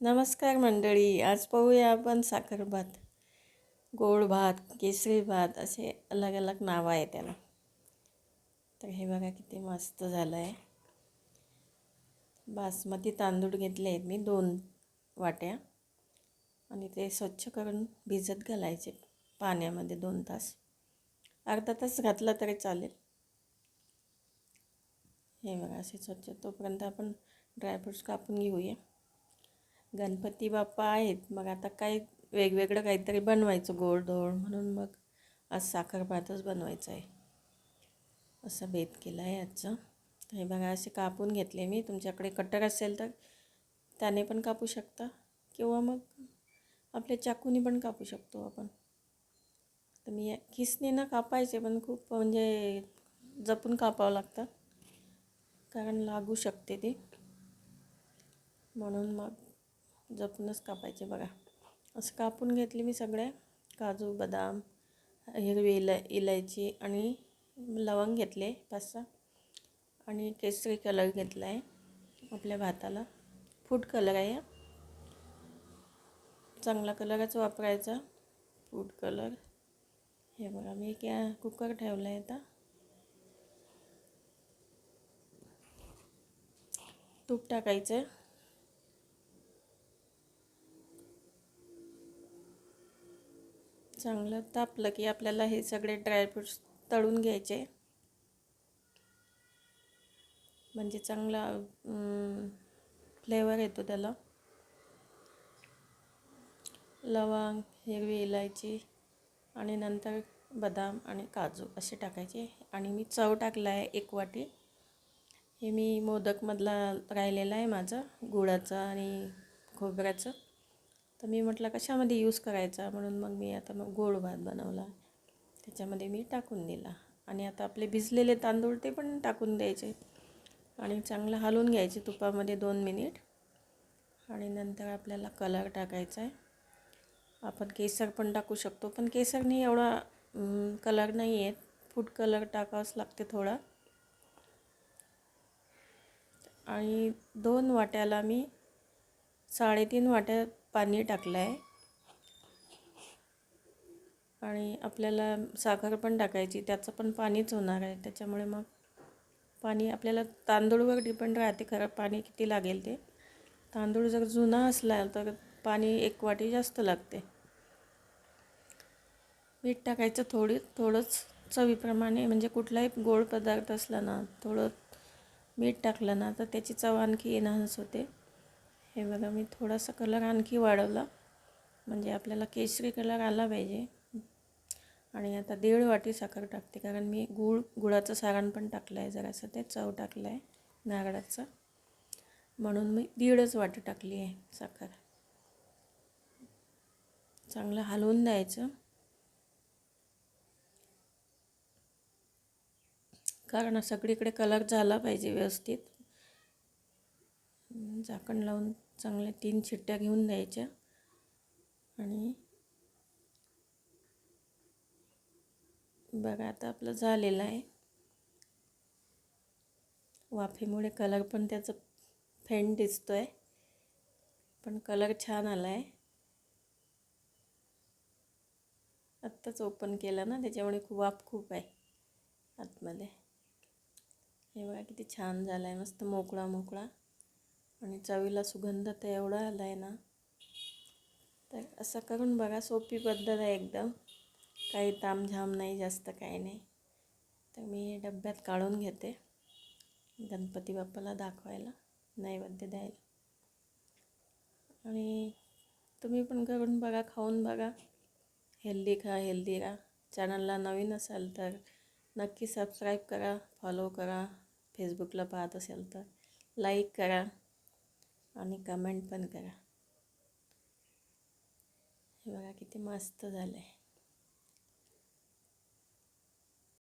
नमस्कार मंडळी आज पाहूया आपण साखर भात गोड भात केसरी भात असे अलग अलग नावं आहे त्याला. तर हे बघा किती मस्त झालं आहे बासमती तांदूळ घेतले आहेत मी दोन वाट्या. आणि ते स्वच्छ करून भिजत घालायचे पाण्यामध्ये दोन तास. अर्धा तास घातला तरी चालेल. हे बघा असे स्वच्छ. तोपर्यंत आपण ड्रायफ्रूट्स कापून घेऊया. गणपती बाप्पा आहेत. मग आता काय वेगवेगळं काहीतरी बनवायचं गोड धोड म्हणून मग आज साखरभातच बनवायचं आहे. असा बेत केला आहे आजचं. हे बघा असे कापून घेतले मी. तुमच्याकडे कटर असेल तर त्याने पण कापू शकता. किंवा मग आपल्या चाकूनी पण कापू शकतो आपण. तर मी किसनीनं कापायचे पण खूप म्हणजे जपून कापावं लागतं. कारण लागू शकते ते. म्हणून मग जपूनच कापायचे बघा. असं कापून घेतले मी सगळे. काजू बदाम हिरवी इलाय इलायची आणि लवंग घेतले पाच सहा आणि केसरी कलर घेतला आहे आपल्या भाताला. फूड कलर आहे चांगला कलरच वापरायचा. Food colour. हे बघा मी क्या कुकर ठेवला आहे आता. तूप टाकायचं चांगलं तापलं की आपल्याला हे सगळे ड्रायफ्रूट्स तळून घ्यायचे. म्हणजे चांगला फ्लेवर येतो त्याला. लवंग हिरवी इलायची आणि नंतर बदाम आणि काजू असे टाकायचे. आणि मी चव टाकला आहे एक वाटी. हे मी मोदकमधला राहिलेला आहे माझं गुळाचं आणि खोबऱ्याचं. तर मी म्हटलं कशामध्ये यूज करायचा? म्हणून मग मी आता मग गोड भात बनवला. त्याच्यामध्ये मी टाकून दिला. आणि आता आपले भिजलेले तांदूळ ते पण टाकून द्यायचे. आणि चांगलं हलवून घ्यायचे तुपामध्ये दोन मिनिट. आणि नंतर आपल्याला कलर टाकायचा आहे. आपण केसर पण टाकू शकतो. पण केसरने एवढा कलर नाही आहेत फूड कलर टाकावंच लागते थोडा. आणि दोन वाट्याला मी साडेतीन वाट्या पाणी टाकलं आहे आणि आपल्याला साखर पण टाकायची त्याचं पण पाणीच होणार आहे. त्याच्यामुळे मग पाणी आपल्याला तांदूळवर डिपेंड राहते खरं पाणी किती लागेल ते. तांदूळ जर जुना असला तर पाणी एक वाटी जास्त लागते. मीठ टाकायचं थोडी थोडंच चवीप्रमाणे म्हणजे कुठलाही गोड पदार्थ असला ना थोडं मीठ टाकलं ना तर त्याची चव आणखी एनहान्स होते. हे बघा मी थोडासा कलर आणखी वाढवला. म्हणजे आपल्याला केशरी कलर आला पाहिजे. आणि आता दीड वाटी साखर टाकते कारण मी गूळ गुळाचं सारण पण टाकलं आहे जरासं. ते चव टाकलं आहे नारळाचं. म्हणून मी दीडच वाटी टाकली आहे साखर. चांगलं हलवून द्यायचं. कारण सगळीकडे कलर झाला पाहिजे व्यवस्थित. झाकण लावून चांगल्या तीन शिट्ट्या घेऊन द्यायच्या. आणि बघा आता आपलं झालेलं आहे. वाफेमुळे कलर पण त्याचं फेंट दिसतो आहे पण कलर छान आला आहे आत्ताच ओपन केलं ना त्याच्यामुळे खूप वाफ खूप आहे आतमध्ये. हे बघा किती छान झालं आहे मस्त मोकळा मोकळा. आणि चवीला सुगंध तर एवढा आला आहे ना तर असं करून बघा सोपी पद्धत आहे एकदम. काही तामझाम नाही जास्त काही नाही. तर मी डब्यात काढून घेते गणपती बाप्पाला दाखवायला नैवेद्य द्यायला. आणि तुम्ही पण करून बघा खाऊन बघा. हेल्दी खा हेल्दी राहा. चॅनलला नवीन असाल तर नक्की सबस्क्राईब करा फॉलो करा. फेसबुकला पाहत असेल तर लाईक करा. आणि कमेंट पण करा. हे बघा किती मस्त झालं आहे